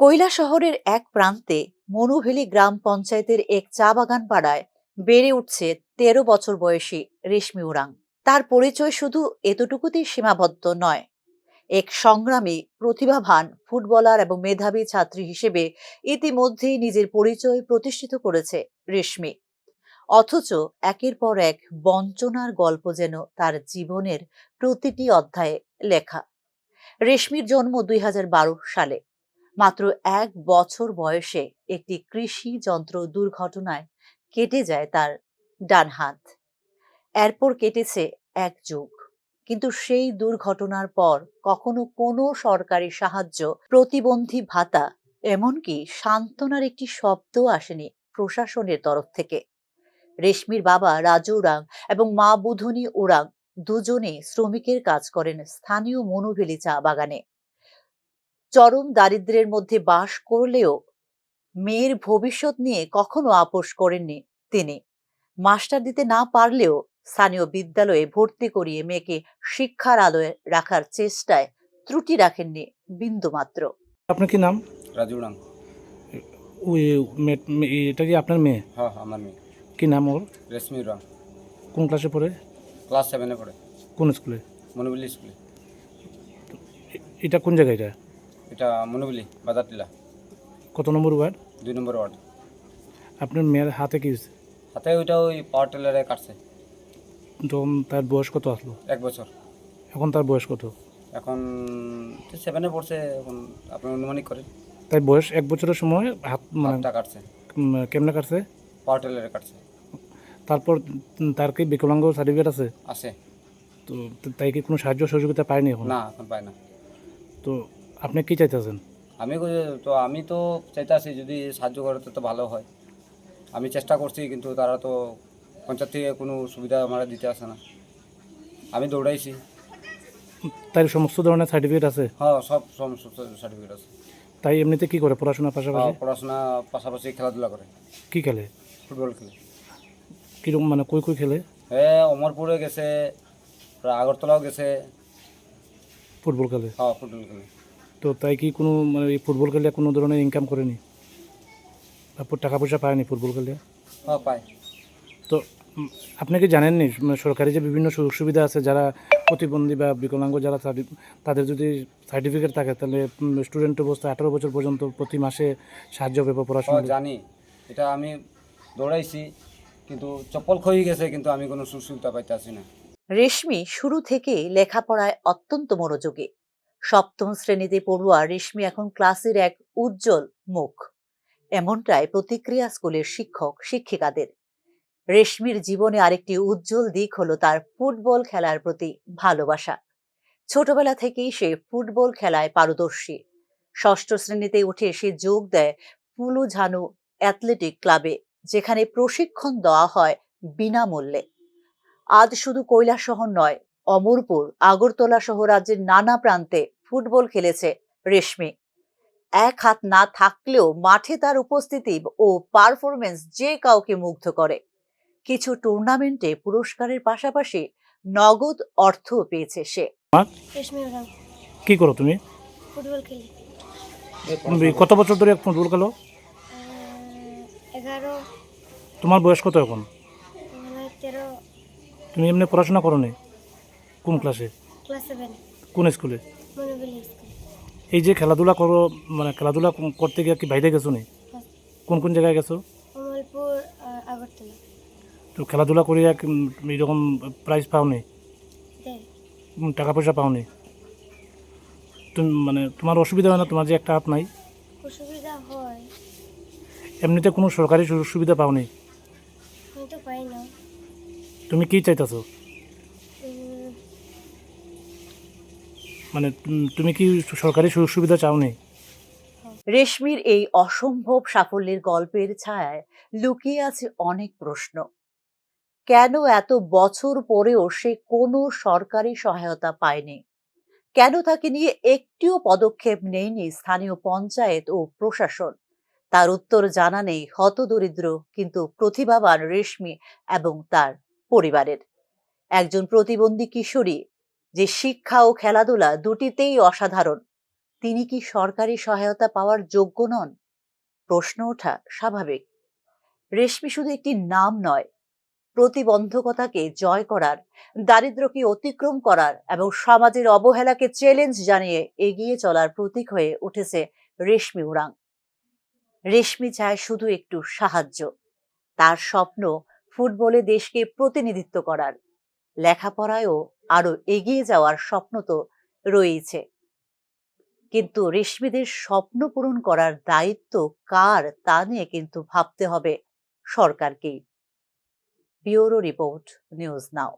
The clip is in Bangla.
কৈলা শহরের এক প্রান্তে মনুভেলি গ্রাম পঞ্চায়েতের এক চা বাগান পাড়ায় বেড়ে উঠছে তেরো বছর বয়সী রেশমি উরাং তার পরিচয় শুধু এতটুকুতেই সীমাবদ্ধ নয়। এক সংগ্রামী, প্রতিভাবান ফুটবলার এবং মেধাবী ছাত্রী হিসেবে ইতিমধ্যেই নিজের পরিচয় প্রতিষ্ঠিত করেছে রেশমি। অথচ একের পর এক বঞ্চনার গল্প যেন তার জীবনের প্রতিটি অধ্যায়ে লেখা। রেশমির জন্ম দুই হাজার বারো সালে। মাত্র এক বছর বয়সে একটি কৃষি যন্ত্র দুর্ঘটনায় কেটে যায় তার ডান হাত। এরপর কেটেছে এক যুগ। কিন্তু সেই দুর্ঘটনার পর কখনো কোনো সরকারি সাহায্য, প্রতিবন্ধী ভাতা, এমনকি সান্ত্বনার একটি শব্দ আসেনি প্রশাসনের তরফ থেকে। রেশমির বাবা রাজু উরাং এবং মা বুধনি উরাং দুজনে শ্রমিকের কাজ করেন স্থানীয় মনোভেলি চা বাগানে। চরম দারিদ্র্যের মধ্যে বাস করলেও মেয়ের ভবিষ্যৎ নিয়ে কখনো আপোষ করেননি তিনি। মাস্টার দিতে না পারলেও স্থানীয় বিদ্যালয়ে ভর্তি করিয়ে মেয়েকে শিক্ষার আলোয় রাখার চেষ্টায় ত্রুটি রাখেননি বিন্দুমাত্র। আপনার কি নাম? রাজু রাম ওই মে- মে- এটা কি আপনার মেয়ে? হ্যাঁ আমার মেয়ে। কি নাম ওর? রেশমি রাম কোন ক্লাসে পড়ে? ক্লাস সেভেনে পড়ে। কোন স্কুলে? মনুবিলি স্কুলে। এ- এটা কোন জায়গা এটা? এটা মনুবিলি বাজারটিলা। কত নম্বর ওয়ার্ড? দুই নম্বর ওয়ার্ড। আপনার মেয়ের হাতে কি হয়েছে? হাতে ওইটা ওই পাওয়ার টেলারে কাটছে। তো তার বয়স কত আসলো? এক বছর। এখন তার বয়স কত? এখন সেভেনে পড়ছে এখন আপনি অনুমানিক করেন। তাই বয়স এক বছরের সময় হাত মানে কাটছে। কেমনে কাটছে? পাওয়ার টেলারে কাটছে। তারপর তার কি বিকলাঙ্গ সার্টিফিকেট আছে? আছে। তো তো তাই কি কোনো সাহায্য সহযোগিতা পায়নি এখন? না এখন পায় না। তো আপনি কি চাইতেছেন? আমি তো আমি তো চাইতেছি যদি সাহায্য করে তো ভালো হয়। আমি চেষ্টা করছি কিন্তু তারা তো পঞ্চায়েত থেকে কোনো সুবিধা আমার দিতে আসে না। আমি দৌড়াইছি। তাই সমস্ত ধরনের সার্টিফিকেট আছে? হ্যাঁ সব সমস্ত সার্টিফিকেট আছে। তাই এমনিতে কি করে পড়াশোনার হ্যাঁ, পাশাপাশি পড়াশোনা পাশাপাশি খেলাধুলা করে। কি খেলে? ফুটবল খেলে। কীরকম মানে কই কই খেলে? হ্যাঁ অমরপুরে গেছে আগরতলাও গেছে। ফুটবল খেলে? হ্যাঁ ফুটবল খেলে। তো তাই কি কোনো মানে এই ফুটবল খেলে কোনো ধরনের ইনকাম করেনি? তারপর টাকা পয়সা পায়নি ফুটবল খেলে হ্যাঁ পায়। তো আপনি কি জানেননি মানে সরকারি যে বিভিন্ন সুযোগ সুবিধা আছে যারা প্রতিবন্ধী বা বিকলাঙ্গ যারা তাদের- যদি সার্টিফিকেট থাকে তাহলে স্টুডেন্ট অবস্থা আঠারো বছর পর্যন্ত প্রতি মাসে সাহায্য পেবে পড়াশোনা হ্যাঁ জানি। এটা আমি দৌড়াইছি কিন্তু চপ্পল ক্ষয়ে গেছে কিন্তু আমি কোনো সুযোগ সুবিধা পাইতে আসি না। রেশমি শুরু থেকেই লেখাপড়ায় অত্যন্ত মনোযোগী। সপ্তম শ্রেণীতে পড়ুয়া রেশমি এখন ক্লাসের এক উজ্জ্বল মুখ। এমনটাই প্রতিক্রিয়া স্কুলের শিক্ষক, শিক্ষিকাদের। রেশমির জীবনে আরেকটি উজ্জ্বল দিক হলো তার ফুটবল খেলার প্রতি ভালোবাসা। ছোটবেলা থেকেই সে ফুটবল খেলায় পারদর্শী। ষষ্ঠ শ্রেণীতে উঠে সে যোগ দেয় পুলু ঝানু অ্যাথলেটিক ক্লাবে, যেখানে প্রশিক্ষণ দেওয়া হয় বিনামূল্যে। আজ শুধু কৈলাসহর নয় অমরপুর আগরতলা সহ রাজ্যের নানা প্রান্তে ফুটবল খেলেছে রেশমি। এক হাত না থাকলেও মাঠে তার উপস্থিতি ও পারফরমেন্স যে কাউকে মুগ্ধ করে। কিছু টুর্নামেন্টে পুরস্কারের পাশাপাশি নগদ অর্থ পেয়েছে সে। রেশমি কি করো তুমি? ফুটবল খেলি। কত বছর ধরে ফুটবল খেলো? এগারো। তোমার বয়স কত এখন? তুমি এমনি পড়াশোনা করো নি কোন ক্লাসে ক্লাস সেভেন কোন স্কুলে এই যে খেলাধুলা করো মানে খেলাধুলা করতে গিয়ে কি বাইরে গেছো নি? কোন কোন জায়গায় গেছো? কমলপুর আগরতলা। তো খেলাধুলা করিয়া কি, উম, এরকম প্রাইজ পাওনি টাকা পয়সা পাওনি তুমি মানে তোমার অসুবিধা হয় না? তোমার যে একটা হাত নাই? অসুবিধা হয়। এমনিতে কোনো সরকারি সুযোগ সুবিধা পাওনি আমি তো পাই না। তুমি কি চাইতেছো? মানে তুমি কি সরকারি সুযোগ সুবিধা চাওনি? রেশমির এই অসম্ভব সাফল্যের গল্পের ছায়ায় লুকিয়ে আছে অনেক প্রশ্ন। কেন এত বছর পরেও সে কোনো সরকারি সহায়তা পায়নি? কেন তাকে নিয়ে একটিও পদক্ষেপ নেয়নি স্থানীয় পঞ্চায়েত ও প্রশাসন? তার উত্তর জানা নেই হতদরিদ্র কিন্তু প্রতিভাবান রেশমি এবং তার পরিবারের। একজন প্রতিবন্ধী কিশোরী যে শিক্ষা ও খেলাধুলা দুটিতেই অসাধারণ। তিনি কি সরকারি সহায়তা পাওয়ার যোগ্য নন? প্রশ্ন ওঠা স্বাভাবিক। রেশমি শুধু একটি নাম নয়, প্রতিবন্ধকতাকে জয় করার, দারিদ্রকে অতিক্রম করার এবং সমাজের অবহেলাকে চ্যালেঞ্জ জানিয়ে এগিয়ে চলার প্রতীক হয়ে উঠেছে রেশমি উড়াং রেশমি চায় শুধু একটু সাহায্য। তার স্বপ্ন ফুটবলে দেশকে প্রতিনিধিত্ব করার। লেখাপড়ায়ও আরও এগিয়ে যাওয়ার স্বপ্ন তো রয়েছে কিন্তু রেশমিদের স্বপ্ন পূরণ করার দায়িত্ব কার তা নিয়ে কিন্তু ভাবতে হবে সরকারকেই। Bureau report, news now.